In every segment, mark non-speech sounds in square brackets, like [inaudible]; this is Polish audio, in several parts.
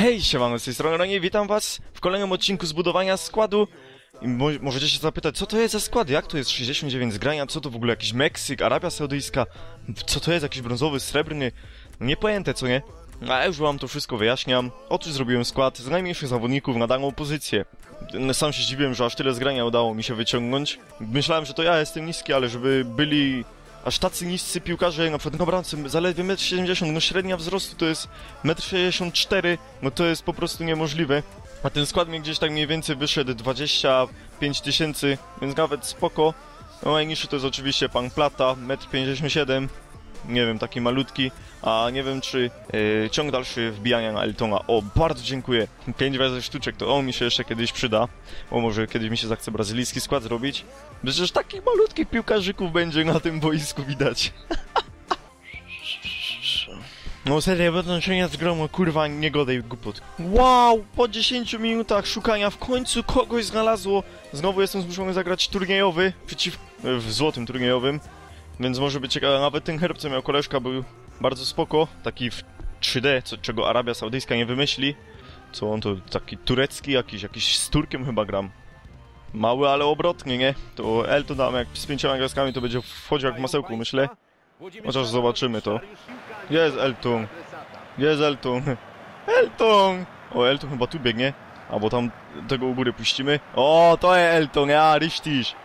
Hej, siemano, z tej strony witam was w kolejnym odcinku zbudowania składu. Mo możecie się zapytać, co to jest za skład? Jak to jest 69 zgrania? Co to w ogóle jakiś Meksyk, Arabia Saudyjska? Co to jest jakiś brązowy, srebrny? Niepojęte, co nie? A ja już wam to wszystko wyjaśniam. Otóż zrobiłem skład z najmniejszych zawodników na daną pozycję. Sam się zdziwiłem, że aż tyle zgrania udało mi się wyciągnąć. Myślałem, że to ja jestem niski, ale żeby byli aż tacy niscy piłkarze, na przykład bramce zaledwie 1,70 m, no średnia wzrostu to jest 1,64 m, no to jest po prostu niemożliwe. A ten skład mi gdzieś tak mniej więcej wyszedł 25 tysięcy, więc nawet spoko. No najniższy to jest oczywiście Pan Plata, 1,57 m, nie wiem, taki malutki, a nie wiem czy yy, ciąg dalszy wbijania na Eltona. O, bardzo dziękuję. 5 razy sztuczek, to o mi się jeszcze kiedyś przyda. O, może kiedyś mi się zachce brazylijski skład zrobić. Przecież takich malutkich piłkarzyków będzie na tym boisku widać. [laughs] No serio, wyłączenia z gromu, kurwa, nie godaj głupot. Wow, po 10 minutach szukania w końcu kogoś znalazło. Znowu jestem zmuszony zagrać turniejowy, przeciw... w złotym turniejowym. Więc może być ciekawe, nawet ten herb, co miał koleżka, był bardzo spoko. Taki w 3D, co, czego Arabia Saudyjska nie wymyśli. Co on to, taki turecki jakiś, jakiś z Turkiem chyba gram. Mały, ale obrotny, nie? To L to dam, jak z pięcioma gwiazdkami to będzie wchodził jak w masełku, myślę. Chociaż zobaczymy to. Jest Elton. Jest Elton. Elton! [laughs] O, Elton chyba tu biegnie. Albo tam tego u góry puścimy. O, to jest Elton, ja, richtig.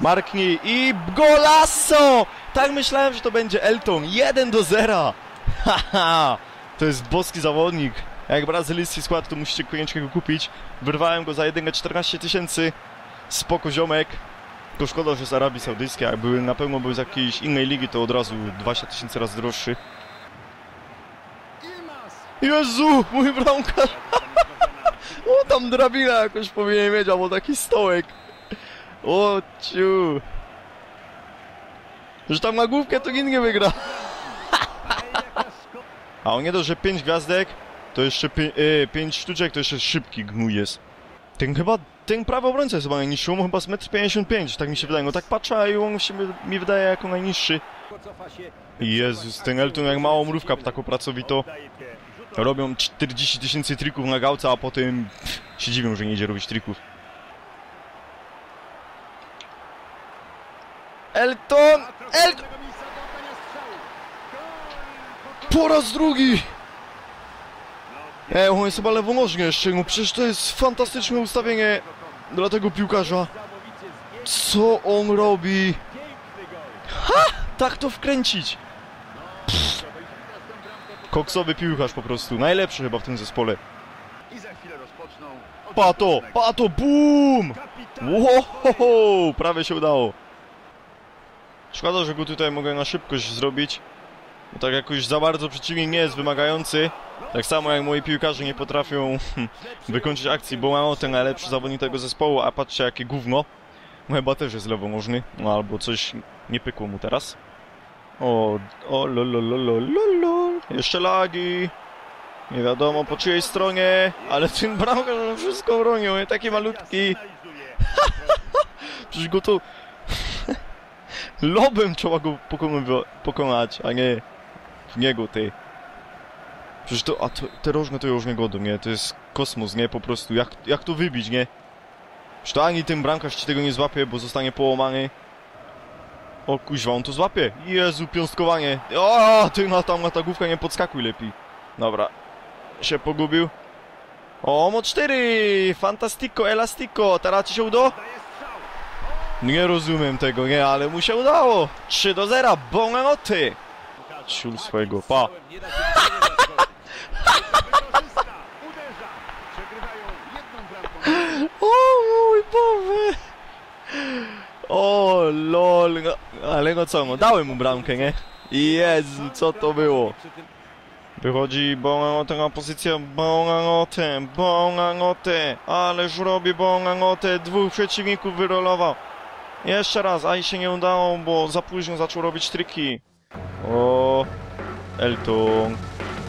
Marknij i golasso! Tak myślałem, że to będzie Elton. 1 do 0. [laughs] Haha! To jest boski zawodnik. Jak brazylijski skład, to musicie koniecznie go kupić. Wyrwałem go za jedynie 14 tysięcy. Spoko ziomek. To szkoda, że z Arabii Saudyjskiej. Jak były na pewno był z jakiejś innej ligi, to od razu 20 tysięcy razy droższy. Jezu, mój bramkarz! [laughs] o, tam drabina jakoś powinien mieć, albo taki stołek. O, ciu. Że tam na główkę to nie wygra. A on nie dość, że 5 gwiazdek, to jeszcze 5 sztuczek, to jeszcze szybki gnój jest. Ten chyba, ten prawy obrońca jest chyba najniższy, on chyba z 1,55 m, tak mi się wydaje. No tak patrzę i on się mi wydaje jako najniższy. Jezus, ten Elton jak mała mrówka taką pracowito. Robią 40 tysięcy trików na gałce, a potem się dziwią, że nie idzie robić trików. Elton! Elton! Po raz drugi! E, on jest chyba lewonożny jeszcze, no przecież to jest fantastyczne ustawienie dla tego piłkarza. Co on robi? Ha! Tak to wkręcić! Pff. Koksowy piłkarz po prostu, najlepszy chyba w tym zespole. Pato! Pato! Boom! Wow! Prawie się udało. Szkoda, że go tutaj mogę na szybkość zrobić. Bo tak jakoś za bardzo przeciwnik nie jest wymagający. Tak samo jak moi piłkarze nie potrafią wykończyć akcji, bo mają ten najlepszy zawodnik tego zespołu, a patrzcie jakie gówno. No chyba też jest lewomożny, no albo coś nie pykło mu teraz. O, o lolololololol, jeszcze lagi. Nie wiadomo po czyjej stronie, ale ten bramkarz wszystko bronił, taki malutki. [laughs] Przecież go tu... Lobem trzeba go pokonać, a nie w niego, ty. Przecież to, a to, te rożne to już nie godą, nie? To jest kosmos, nie? Po prostu, jak, jak to wybić, nie? Przecież to ani ten bramkarz ci tego nie złapie, bo zostanie połamany. O kuźwa, on to złapie. Jezu, piąstkowanie. O, ty na tam na ta główka nie podskakuj lepiej. Dobra. Się pogubił. O, mo 4! Fantastico, elastico. Teraz ci się udało? Nie rozumiem tego, nie, ale mu się udało. 3 do 0, bonanoty. Ciul swojego, pa. o mój Boże. O lol, no, ale no co, no dałem mu bramkę, nie? Jezu, co to było? Wychodzi Bonanote na pozycję Bonanote, Bonanote, ależ robi Bonanote, dwóch przeciwników wyrolował. Jeszcze raz, a i się nie udało, bo za późno zaczął robić triki. O, Elton,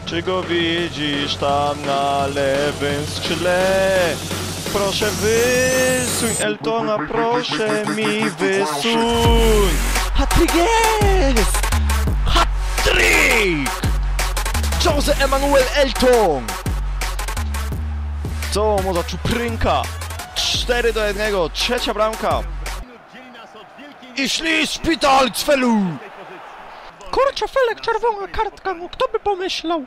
czy go widzisz tam na lewym skrzydle? Proszę wysuń Eltona, proszę mi wysuń! Hatryk jest! Hatryk! Jose Emanuel Elton! Co mu za czuprynka? 4 do 1, trzecia bramka. I szli szpital, cfelu! Kurczę, Felek, czerwona kartka, no kto by pomyślał?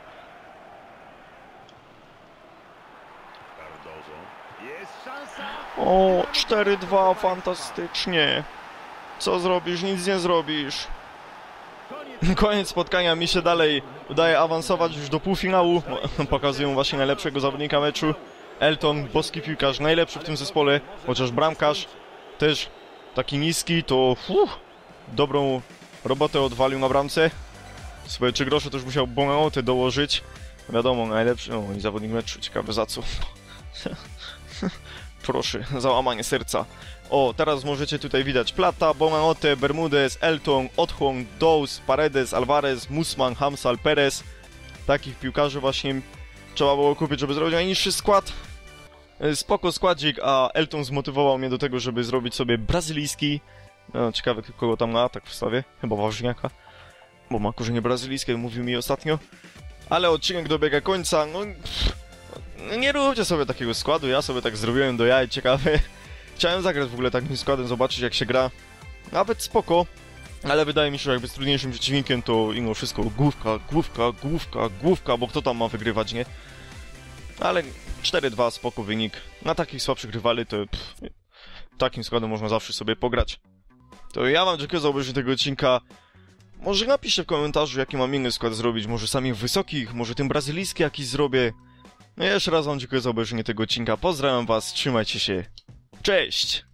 O, 4-2, fantastycznie. Co zrobisz? Nic nie zrobisz. [laughs] Koniec spotkania, mi się dalej udaje awansować już do półfinału. [laughs] Pokazują właśnie najlepszego zawodnika meczu. Elton, boski piłkarz, najlepszy w tym zespole, chociaż bramkarz też taki niski, to dobrą robotę odwalił na bramce. Swoje trzy grosze też musiał Bonałotę dołożyć. Wiadomo, najlepszy, o i zawodnik meczu, ciekawe za co. [laughs] Proszę, załamanie serca. O, teraz możecie tutaj widać Plata, Bonanote, Bermudez, Elton, Otchong, Dous, Paredes, Alvarez, Musman, Hamsal, Perez. Takich piłkarzy właśnie trzeba było kupić, żeby zrobić najniższy skład. E, Spoko składzik, a Elton zmotywował mnie do tego, żeby zrobić sobie brazylijski. No, ciekawe kogo tam na atak wstawię. Chyba Ważniaka. Bo ma korzenie brazylijskie, mówił mi ostatnio. Ale odcinek dobiega końca, no... Pff, nie róbcie sobie takiego składu, ja sobie tak zrobiłem do jaj, ciekawe. [laughs] Chciałem zagrać w ogóle takim składem, zobaczyć jak się gra. Nawet spoko, ale wydaje mi się, że jakby z trudniejszym przeciwnikiem to mimo wszystko główka, główka, główka, główka, bo kto tam ma wygrywać, nie? Ale 4-2 spoko wynik. Na takich słabszych rywali to pff, takim składem można zawsze sobie pograć. To ja wam dziękuję za obejrzenie tego odcinka. Może napiszcie w komentarzu, jaki mam inny skład zrobić. Może samych wysokich, może ten brazylijski jakiś zrobię. No i jeszcze raz wam dziękuję za obejrzenie tego odcinka. Pozdrawiam was, trzymajcie się. Cześć!